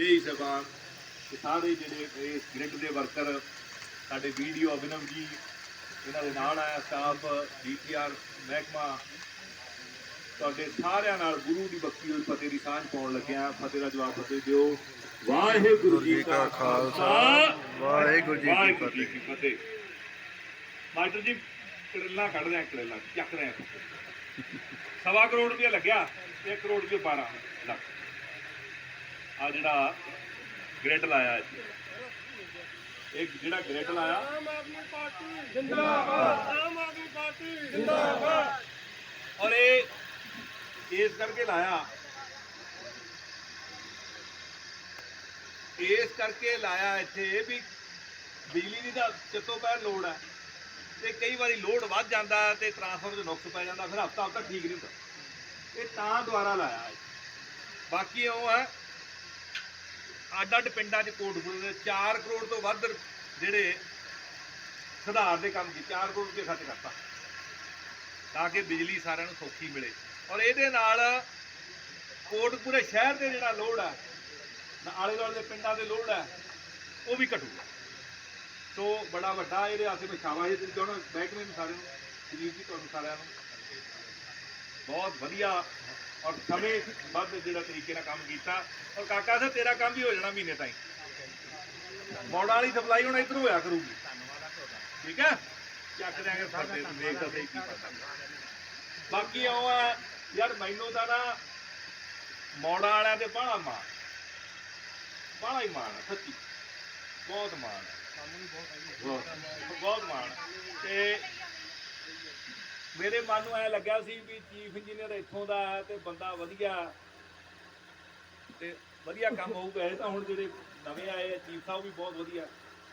ਜੇਈ ਸਾਹਿਬਾਨ ਤੇ ਸਾਰੇ ਜਿਹੜੇ ਇਸ ਗ੍ਰਿਡ ਦੇ ਵਰਕਰ ਸਾਡੇ ਵੀਡੀਓ ਅਭਿਨਵ ਜੀ ਇਹਨਾਂ ਦੇ ਨਾਲ ਆਇਆ ਸਟਾਫ ਡੀਪੀਆਰ ਮਹਿਕਮਾ। ਤੁਹਾਡੇ ਸਾਰਿਆਂ ਨਾਲ ਗੁਰੂ ਦੀ ਬਖਸ਼ੀ ਹੋਈ ਫਤਿਹ ਦੀ ਸਾਂਝ ਪਾਉਣ ਲੱਗਿਆ ਫਤਿਹ ਦਾ ਜਵਾਬ ਫਤਿਹ ਦਿਓ। ਵਾਹਿਗੁਰੂ ਜੀ ਕਾ ਖਾਲਸਾ। ਵਾਹਿਗੁਰੂ ਜੀ ਕੀ ਫਤਿਹ। ਮਾਸਟਰ ਜੀ ਕਰੇਲਾ ਕੱਢਦੇ ਆ ਕਰੇਲਾ ਚੱਕਦੇ ਆ ਸਵਾ ਕਰੋੜ ਰੁਪਇਆ ਲੱਗਿਆ 1 ਕਰੋੜ ਰੁਪਏ 12 ਲੱਖ। ਆ ਜਿਹੜਾ ਗ੍ਰਿਡ ਲਾਇਆ ਇੱਥੇ ਇਹ ਜਿਹੜਾ ਗ੍ਰਿਡ ਲਾਇਆ। ਆਮ ਆਦਮੀ ਪਾਰਟੀ ਜਿੰਦਾਬਾਦ। ਆਮ ਆਦਮੀ ਪਾਰਟੀ ਜਿੰਦਾਬਾਦ। ਔਰ ਇਹ ਇਸ ਕਰਕੇ ਲਾਇਆ। ਇਸ ਕਰਕੇ ਲਾਇਆ ਇੱਥੇ ਵੀ ਬਿਜਲੀ ਦੀ ਤਾਂ ਚੱਤੋ ਪੈਰ ਲੋੜ ਹੈ ਤੇ ਕਈ ਵਾਰੀ ਲੋਡ ਵੱਧ ਜਾਂਦਾ ਤੇ ਟਰਾਂਸਫਾਰਮਰ 'ਚ ਨੁਕਸ ਪੈ ਜਾਂਦਾ ਫਿਰ ਹਫਤਾ ਹਫਤਾ ਠੀਕ ਨਹੀਂ ਹੁੰਦਾ। ਇਹ ਤਾਂ ਦੁਆਰਾ ਲਾਇਆ ਹੈ। ਬਾਕੀ ਉਹ ਹੈ ਅੱਡ ਅੱਡ ਪਿੰਡਾਂ 'ਚ ਕੋਟਪੁਰ ਦੇ। 4 ਕਰੋੜ ਤੋਂ ਵੱਧ ਜਿਹੜੇ ਸੁਧਾਰ ਦੇ ਕੰਮ ਕੀ 4 ਕਰੋੜ ਰੁਪਏ ਖਰਚ ਕਰਤਾ। ਤਾਂ ਕਿ ਬਿਜਲੀ ਸਾਰਿਆਂ ਨੂੰ ਸੌਖੀ ਮਿਲੇ। ਔਰ ਇਹਦੇ ਨਾਲ ਕੋਟਪੂਰੇ ਸ਼ਹਿਰ ਦੇ ਜਿਹੜਾ ਲੋਡ ਹੈ ਆਲੇ ਦੁਆਲੇ ਦੇ ਪਿੰਡਾਂ ਦੇ ਲੋਡ ਹੈ ਉਹ ਵੀ ਘਟੂਗਾ। ਸੋ ਬੜਾ ਵੱਡਾ ਇਹਦੇ ਆਸੇ ਪਛਾਵਾ ਹੈ ਤੇ ਚਾਹਣਾ ਮਹਿਕਮੇ ਨੂੰ ਸਾਰਿਆਂ ਨੂੰ ਸੁਨੀਲ ਜੀ ਤੁਹਾਨੂੰ ਸਾਰਿਆਂ ਨੂੰ। ਬਹੁਤ ਵਧੀਆ ਔਰ ਸਮੇਂ ਵੱਧ ਜਿਹੜਾ ਤਰੀਕੇ ਨਾਲ ਕੰਮ ਕੀਤਾ। ਔਰ ਕਾਕਾ ਸਾਹਿਬ ਤੇਰਾ ਕੰਮ ਵੀ ਹੋ ਜਾਣਾ ਮਹੀਨੇ ਤਾਈਂ। ਮੋੜਾਂ ਵਾਲੀ ਸਪਲਾਈ ਹੁਣ ਇੱਧਰ ਹੋਇਆ ਕਰੂਗੀ। ਠੀਕ ਹੈ? ਚੱਕ ਦਿਆਂਗੇ ਫਰਦੇ ਦੇਖਦਾ ਸਹੀ ਕੀ ਪਤਾ ਬਾਕੀ ਉਹ ਆ ਯਾਰ ਮੈਨੂੰ ਤਾਂ ਨਾ ਮੋੜਾ ਵਾਲਿਆਂ ਤੇ ਬਾਹਲਾ ਮਾਣ। ਬਾਹਲਾ ਹੀ ਮਾਣ ਆ, ਸੱਚੀ। ਬਹੁਤ ਮਾਣ ਆ। ਬਹੁਤ ਬਹੁਤ ਮਾਣ ਤੇ ਮੇਰੇ ਮਨ ਨੂੰ ਐ ਲੱਗਿਆ ਸੀ ਵੀ ਚੀਫ ਇੰਜੀਨੀਅਰ ਇੱਥੋਂ ਦਾ ਹੈ ਤੇ ਬੰਦਾ ਵਧੀਆ ਤੇ ਵਧੀਆ ਕੰਮ ਹੋਊਗਾ, ਇਹ ਤਾਂ ਹੁਣ ਜਿਹੜੇ ਨਵੇਂ ਆਏ ਆ ਚੀਫ ਸਾਹਿਬ ਵੀ ਬਹੁਤ ਵਧੀਆ।